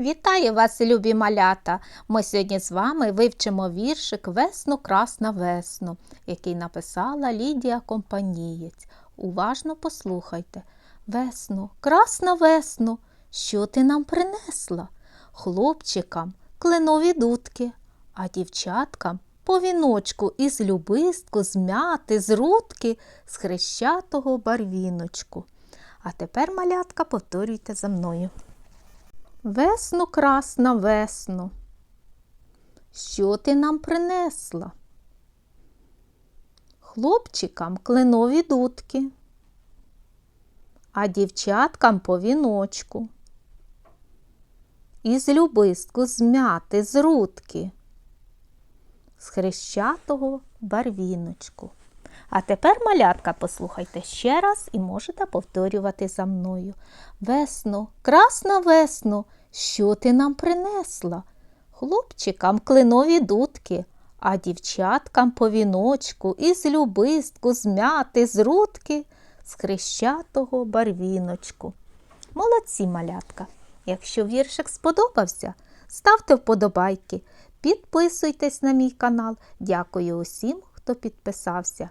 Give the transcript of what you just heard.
Вітаю вас, любі малята! Ми сьогодні з вами вивчимо віршик Весну красна весну, який написала Лідія Компанієць. Уважно послухайте. Весну, красна весну, що ти нам принесла? Хлопчикам кленові дудки, а дівчаткам по віночку із любистку, з мяти, з рудки, з хрещатого барвіночку. А тепер, малятка, повторюйте за мною. Весну, красна весну, що ти нам принесла? Хлопчикам кленові дудки, а дівчаткам по віночку. Із любистку змяти з рудки, з хрещатого барвіночку. А тепер, малятка, послухайте ще раз і можете повторювати за мною. Весно, красна весно, що ти нам принесла? Хлопчикам клинові дудки, а дівчаткам по віночку із любистку змяти з рудки з хрещатого барвіночку. Молодці, малятка! Якщо віршик сподобався, ставте вподобайки, підписуйтесь на мій канал. Дякую усім, хто підписався.